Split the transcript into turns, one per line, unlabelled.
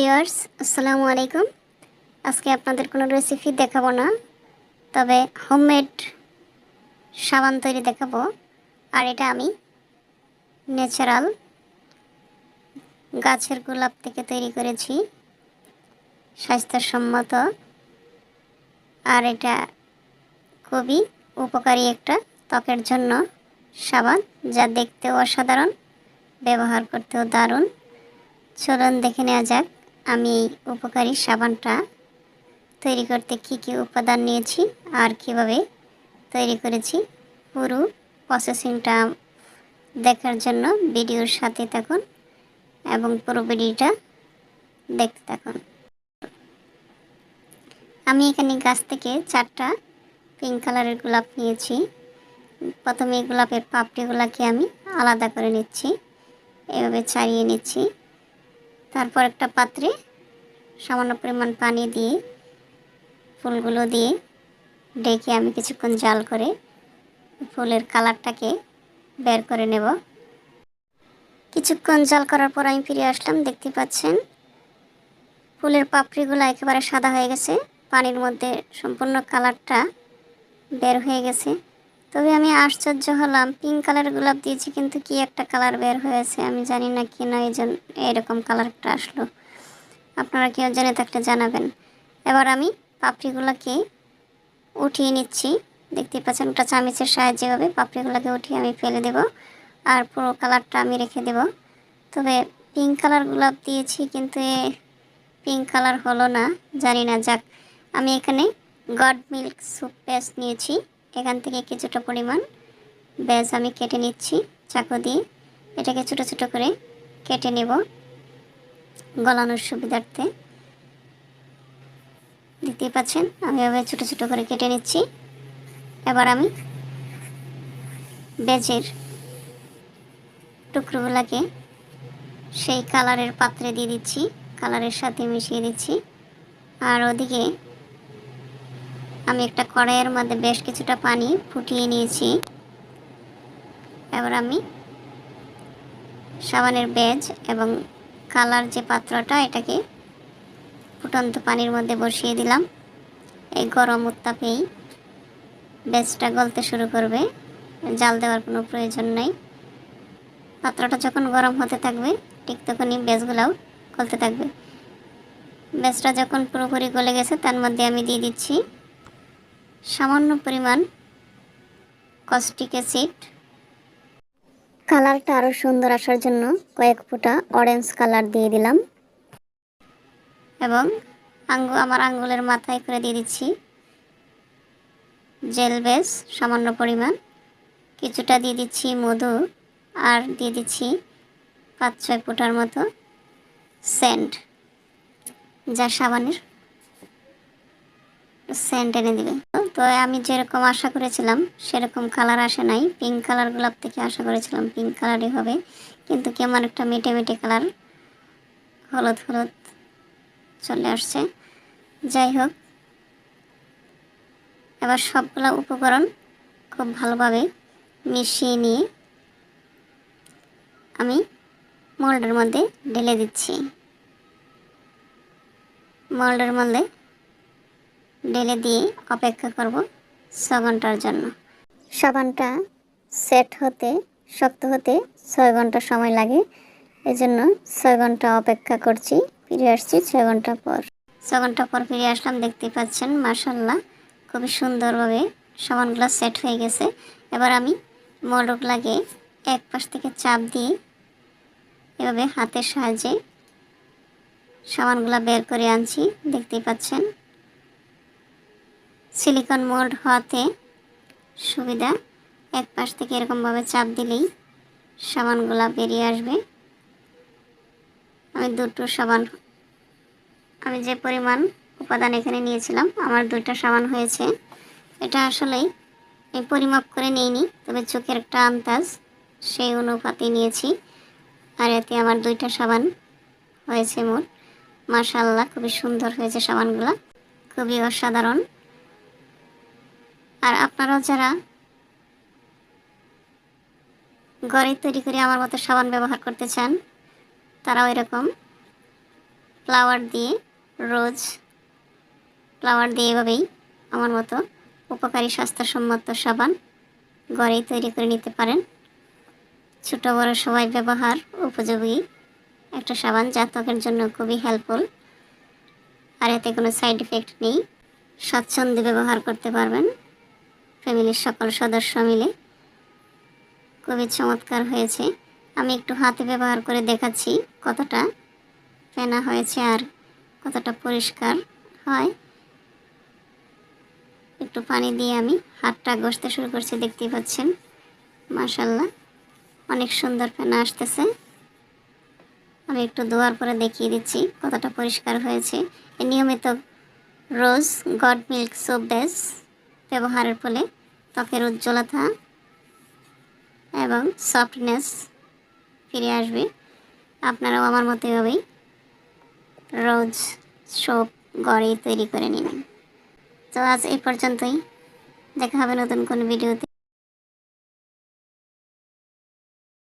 Viewers, আসসালামু আলাইকুম। আজকে আপনাদের কোনো রেসিপি দেখাবো না, তবে হোমমেড সাবান তৈরি দেখাবো। আর এটা আমি ন্যাচারাল গাছের গোলাপ থেকে তৈরি করেছি, স্বাস্থ্যসম্মত। আর এটা খুবই উপকারী একটা ত্বকের জন্য সাবান, যা দেখতেও অসাধারণ, ব্যবহার করতেও দারুণ। চলুন দেখে নেওয়া যাক। আমি এই উপকারী সাবানটা তৈরি করতে কি কি উপাদান নিয়েছি আর কীভাবে তৈরি করেছি পুরো প্রসেসিংটা দেখার জন্য ভিডিওর সাথে থাকুন এবং পুরো ভিডিওটা দেখতে থাকুন। আমি এখানে গাছ থেকে চারটা পিঙ্ক কালারের গোলাপ নিয়েছি। প্রথমে গোলাপের পাপড়িগুলোকে আমি আলাদা করে নিচ্ছি, এভাবে ছাড়িয়ে নিচ্ছি। তারপর একটা পাত্রে সামান্য পরিমাণ পানি দিয়ে, ফুলগুলো দিয়ে ডেকে আমি কিছুক্ষণ জাল করে ফুলের কালারটাকে বের করে নেব। কিছুক্ষণ জাল করার পর আমি ফিরে আসলাম, দেখতে পাচ্ছেন ফুলের পাপড়িগুলো একেবারে সাদা হয়ে গেছে, পানির মধ্যে সম্পূর্ণ কালারটা বের হয়ে গেছে। তবে আমি আশ্চর্য হলাম। পিঙ্ক কালার গোলাপ দিয়েছি, কিন্তু কি একটা কালার বের হয়েছে? আমি জানি না কি না এই জন্য এরকম কালারটা আসলো। আপনারা কেউ জেনে থাকলে জানাবেন। এবার আমি পাপড়িগুলোকে উঠিয়ে নিচ্ছি। দেখতে পাচ্ছেন, ওটা চামিচের সাহায্যে হবে। পাপড়িগুলোকে উঠিয়ে আমি ফেলে দেব আর পুরো কালারটা আমি রেখে দেব। তবে পিঙ্ক কালার গোলাপ দিয়েছি, কিন্তু এ পিঙ্ক কালার হলো না। জানি না, যাক। আমি এখানে গড মিল্ক স্যুপ পেস্ট নিয়েছি। এখান থেকে কিছুটা পরিমাণ ব্যাজ আমি কেটে নিচ্ছি, চাকু দিয়ে। এটাকে ছোটো ছোটো করে কেটে নেব গলানোর সুবিধার্থে। দেখতে পাচ্ছেন, আমি এভাবে ছোটো ছোটো করে কেটে নিচ্ছি। এবার আমি বেজের টুকরোগুলোকে সেই কালারের পাত্রে দিয়ে দিচ্ছি, কালারের সাথে মিশিয়ে দিচ্ছি। আর ওদিকে আমি একটা কড়াইয়ের মধ্যে বেশ কিছুটা পানি ফুটিয়ে নিয়েছি। এবার আমি সাবানের বেজ এবং কালার যে পাত্রটা, এটাকে ফুটন্ত পানির মধ্যে বসিয়ে দিলাম। এই গরম উত্তাপেই বেজটা গলতে শুরু করবে। জাল দেওয়ার কোনো প্রয়োজন নেই। পাত্রটা যখন গরম হতে থাকবে, ঠিক তখনই বেজগুলাও গলতে থাকবে। বেজটা যখন পুরোপুরি গলে গেছে, তার মধ্যে আমি দিয়ে দিচ্ছি সামান্য পরিমাণ কস্টিক অ্যাসিড কালারটা আরও সুন্দর আসার জন্য কয়েক ফুটা অরেঞ্জ কালার দিয়ে দিলাম। এবং আঙ্গু, আমার আঙ্গুলের মাথায় করে দিয়ে দিচ্ছি। জেল বেস সামান্য পরিমাণ। কিছুটা দিয়ে দিচ্ছি মধু আর দিয়ে দিচ্ছি পাঁচ ছয় ফুটার মতো সেন্ট যা সাবানের সেন্ট এনে দিবে। তো আমি যেরকম আশা করেছিলাম, সেরকম কালার আসে নাই। পিঙ্ক কালার গোলাপ থেকে আশা করেছিলাম পিঙ্ক কালারই হবে। কিন্তু কেমন একটা মেটে মেটে কালার হলুদ হলুদ চলে আসছে। যাই হোক, এবার সবগুলো উপকরণ খুব ভালোভাবে মিশিয়ে নিয়ে আমি মোল্ডের মধ্যে ঢেলে দিচ্ছি। মোল্ডের মধ্যে ঢেলে দিয়ে অপেক্ষা করব ছ ঘণ্টার জন্য। সাবানটা সেট হতে, শক্ত হতে ছয় ঘণ্টা সময় লাগে। এজন্য ছয় ঘণ্টা অপেক্ষা করছি, ফিরে আসছি ছয় ঘণ্টা পর। ছ ঘণ্টা পর ফিরে আসলাম, দেখতে পাচ্ছেন মার্শাল্লাহ খুবই সুন্দরভাবে সাবানগুলো সেট হয়ে গেছে। এবার আমি মোলকগুলাকে এক পাশ থেকে চাপ দিয়ে এভাবে হাতের সাহায্যে সাবানগুলো বের করে আনছি। দেখতেই পাচ্ছেন সিলিকন মোল্ড হওয়াতে সুবিধা। এক পাশ থেকে এরকমভাবে চাপ দিলেই সাবানগুলো বেরিয়ে আসবে। আমি দুটো সাবান, আমি যে পরিমাণ উপাদান এখানে নিয়েছিলাম, আমার দুইটা সাবান হয়েছে। এটা আসলেই আমি পরিমাপ করে নিইনি, তবে চোখের একটা আন্দাজ সেই অনুপাতে নিয়েছি। আর এতে আমার দুইটা সাবান হয়েছে মোট। মাশাল্লাহ খুবই সুন্দর হয়েছে সাবানগুলো। খুবই অসাধারণ। আর আপনারাও যারা ঘরে তৈরি করে আমার মতো সাবান ব্যবহার করতে চান, তারাও এরকম ফ্লাওয়ার দিয়ে রোজ ফ্লাওয়ার দিয়ে এভাবেই আমার মতো উপকারী, স্বাস্থ্যসম্মত সাবান ঘরেই তৈরি করে নিতে পারেন। ছোট, বড় সবাই ব্যবহার উপযোগী একটা সাবান যা ত্বকের জন্য খুবই হেল্পফুল আর এতে কোনো সাইড এফেক্ট নেই। স্বাচ্ছন্দ্যে ব্যবহার করতে পারবেন। ফ্যামিলির সকল সদস্য মিলে খুবই চমৎকার হয়েছে। আমি একটু হাতে ব্যবহার করে দেখাচ্ছি কতটা ফেনা হয়েছে আর কতটা পরিষ্কার হয়। একটু পানি দিয়ে আমি হাতটা ঘষতে শুরু করছি, দেখতেই পাচ্ছেন। মাশাল্লাহ অনেক সুন্দর ফেনা আসতেছে। আমি একটু ধোয়ার পরে দেখিয়ে দিচ্ছি কতটা পরিষ্কার হয়েছে। নিয়মিত রোজ গড মিল্ক সোপ বেস ব্যবহারের ফলে ত্বকের উজ্জ্বলতা এবং সফটনেস ফিরে আসবে। আপনারাও আমার মতো এভাবেই রোজ সোপ গড়েই তৈরি করে নিন তো আজ এই পর্যন্তই। দেখা হবে নতুন কোনো ভিডিওতে।